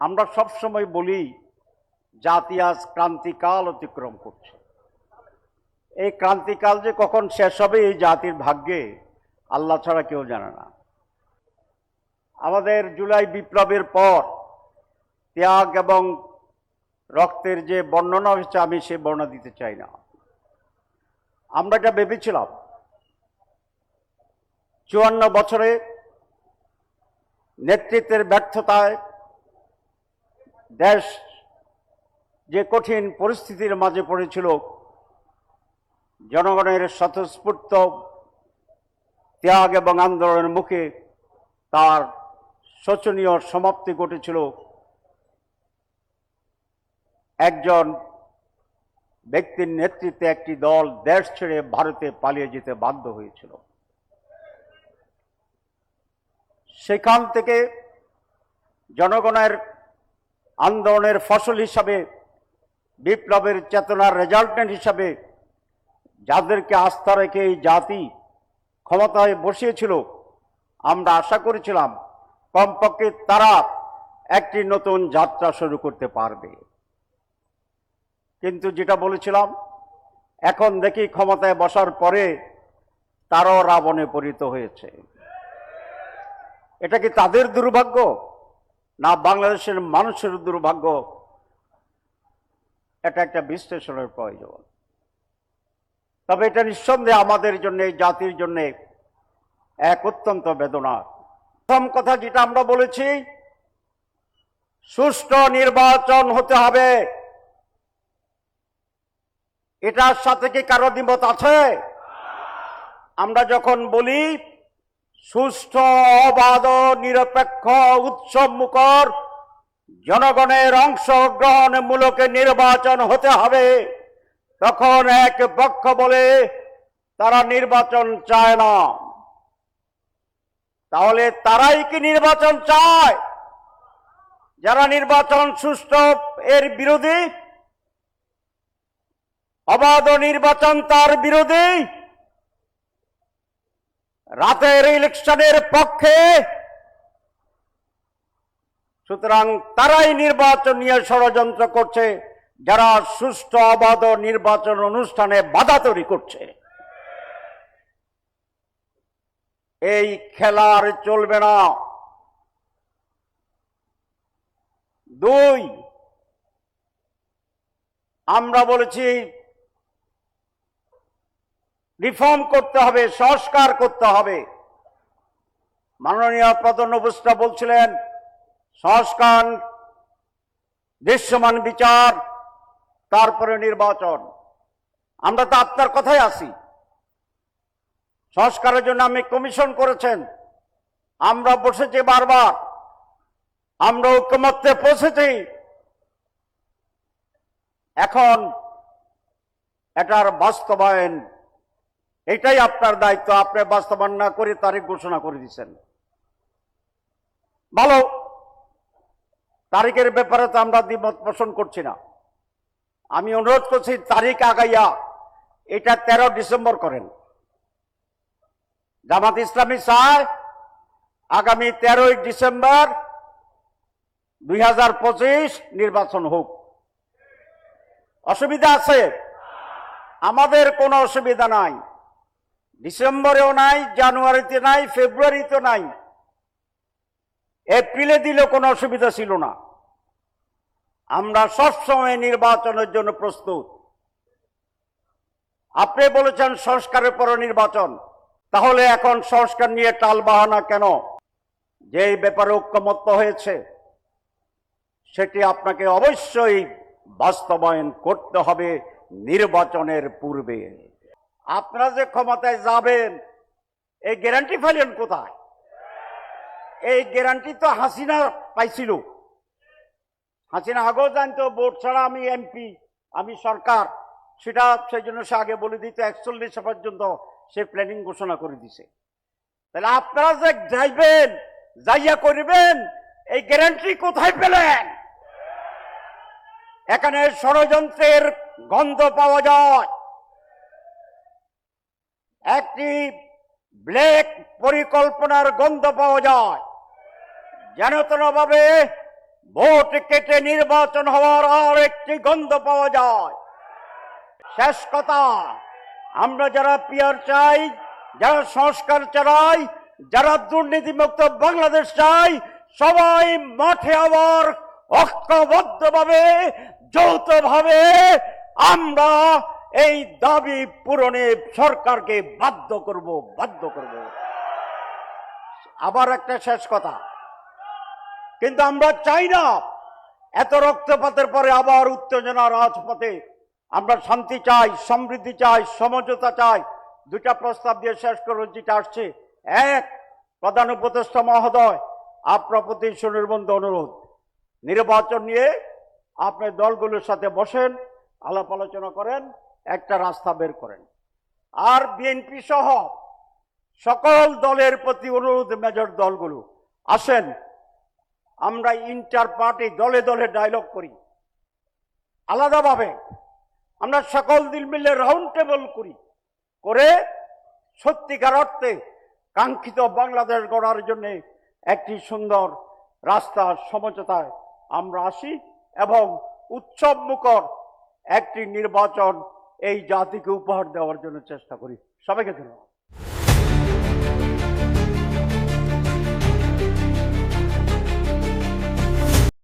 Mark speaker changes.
Speaker 1: আমরা সবসময় বলি, জাতি আজ ক্রান্তিকাল অতিক্রম করছে। এই ক্রান্তিকাল যে কখন শেষ হবে এই জাতির ভাগ্যে আল্লাহ ছাড়া কেউ জানে না। আমাদের জুলাই বিপ্লবের পর ত্যাগ এবং রক্তের যে বর্ণনা হয়েছে, আমি সে বর্ণনা দিতে চাই না। আমরা এটা ভেবেছিলাম। চুয়ান্ন বছরে নেতৃত্বের ব্যর্থতায় দেশ যে কঠিন পরিস্থিতির মাঝে পড়েছিল, জনগণের স্বতঃস্ফূর্ত ত্যাগ এবং আন্দোলনের মুখে তার শোচনীয় সমাপ্তি ঘটেছিল। একজন ব্যক্তির নেতৃত্বে একটি দল দেশ ছেড়ে ভারতে পালিয়ে যেতে বাধ্য হয়েছিল। সেখান থেকে জনগণের আন্দোলনের ফসল হিসাবে, বিপ্লবের চেতনার রেজাল্টেন্ট হিসাবে যাদেরকে আস্থা রেখে এই জাতি ক্ষমতায় বসিয়েছিল, আমরা আশা করেছিলাম কমপক্ষে তারা একটি নতুন যাত্রা শুরু করতে পারবে। কিন্তু যেটা বলেছিলাম, এখন দেখি ক্ষমতায় বসার পরে তারাও রাবণে পরিণত হয়েছে। এটা কি তাদের দুর্ভাগ্য? না বাংলাদেশের মানুষের দুর্ভাগ্য, এটা একটা বিশ্লেষণের প্রয়োজন। তবে এটা নিঃসন্দেহে আমাদের জন্য এই জাতির জন্য এক অত্যন্ত বেদনা। প্রথম কথা যেটা আমরা বলেছি, সুষ্ঠু নির্বাচন হতে হবে। এটার সাথে কি কারও দ্বিমত আছে? আমরা যখন বলি সুষ্ঠ অবাধ, নিরপেক্ষ, উৎসব মুখর, জনগণের অংশগ্রহণমূলক নির্বাচন হতে হবে। তখন এক পক্ষ বলে, তারা নির্বাচন চায় না। তাহলে তারাই কি নির্বাচন চায়? যারা নির্বাচন সুষ্ঠু, এর বিরোধী? অবাধ নির্বাচন তার বিরোধী? রাতের ইলেকশনের পক্ষে। সুতরাং তারাই নির্বাচন নিয়ে ষড়যন্ত্র করছে, যারা সুষ্ঠু অবাধ নির্বাচন অনুষ্ঠানে বাধা তৈরি করছে। এই খেলার চলবে না। দুই, আমরা বলেছি রিফর্ম করতে হবে, সংস্কার করতে হবে। মাননীয় প্রধান বলছিলেন, সংস্কার, দৃশ্যমান বিচার, তারপরে নির্বাচন। আমরা তো আপনার কথাই আসি সংস্কারের জন্য আমি কমিশন করেছেন। আমরা বসেছি বারবার। আমরা ঐক্যমত্যে পৌঁছেছি। এখন এটার বাস্তবায়ন এটাই আপনার দায়িত্ব। আপনি বাস্তবায়ন না করে তারিখ ঘোষণা করে দিচ্ছেন ভালো, তারিখের ব্যাপারে তো আমরা দ্বিমত পোষণ করছি না। আমি অনুরোধ করছি, তারিখ আগাইয়া এটা তেরো ডিসেম্বর করেন। জামাত ইসলামী চায় আগামী তেরোই ডিসেম্বর দুই হাজার পঁচিশ নির্বাচন হোক। অসুবিধা আছে? আমাদের কোনো অসুবিধা নাই। ডিসেম্বরেও নাই, জানুয়ারিতে নাই, ফেব্রুয়ারিতে নাই। এপ্রিলে দিলে কোনো অসুবিধা ছিল না। আমরা সবসময় নির্বাচনের জন্য প্রস্তুত। আপনি বলেছেন সংস্কারের পর নির্বাচন। তাহলে এখন সংস্কার নিয়ে টাল বাহানা কেন? যে ব্যাপারে ঐক্যমত্য হয়েছে, সেটি আপনাকে অবশ্যই বাস্তবায়ন করতে হবে নির্বাচনের পূর্বে। আপনারা যে ক্ষমতায় যাবেন, এই গ্যারান্টি ফেলেন কোথায়? এই গ্যারান্টি তো হাসিনা পাইছিল। হাসিনা আগেও জানতো, ভোট ছাড়া আমি এমপি আমি সরকার। সেটা সেই জন্য সে আগে বলে দিত, একচল্লিশ পর্যন্ত সে প্ল্যানিং ঘোষণা করে দিছে। তাহলে আপনারা যে যাইবেন, যাইয়া করবেন, এই গ্যারান্টি কোথায় পেলেন? এখানে ষড়যন্ত্রের গন্ধ পাওয়া যায়। একটি ব্ল্যাক পরিকল্পনার গন্ধ পাওয়া যায়। যেন ভাবে ভোট কেটে নির্বাচন হওয়ার আর একটি গন্ধ পাওয়া যায়। শেষ কথা, আমরা যারা পিয়ার চাই, যারা সংস্কার চাই, যারা দুর্নীতিমুক্ত বাংলাদেশ চাই, সবাই মাঠে আবার ঐক্যবদ্ধভাবে, যৌথভাবে আমরা এই দাবি পূরণে সরকারকে বাধ্য করব বাধ্য করব। আবার একটা শেষ কথা। কিন্তু আমরা চাই না এত রক্তপাতের পরে আবার উত্তেজনা রাজপথে। আমরা শান্তি চাই, সমৃদ্ধি চাই, সমঝোতা চাই। দুটা প্রস্তাব দিয়ে শেষ করব, যেটা আসছে। এক, প্রধান উপদেষ্টা মহোদয়, আপনার প্রতি সুনির্বন্ধ অনুরোধ। নির্বাচন নিয়ে আপনি দলগুলোর সাথে বসেন, আলাপ আলোচনা করেন। একটা রাস্তা বের করেন। আর বিএনপি সহ সকল দলের প্রতি অনুরোধ মেজর দলগুলো, আসেন, আমরা ইন্টার পার্টি দলে দলে ডায়লগ করি। আলাদাভাবে আমরা সকল দিল মিলে রাউন্ড টেবল করি, করে সত্যিকার অর্থে কাঙ্ক্ষিত বাংলাদেশ গড়ার জন্য একটি সুন্দর রাস্তা সমঝোতায় আমরা আসি এবং উৎসব মুখর একটি নির্বাচন এই জাতিকে উপহার দেওয়ার জন্য চেষ্টা করি। সবাইকে ধন্যবাদ।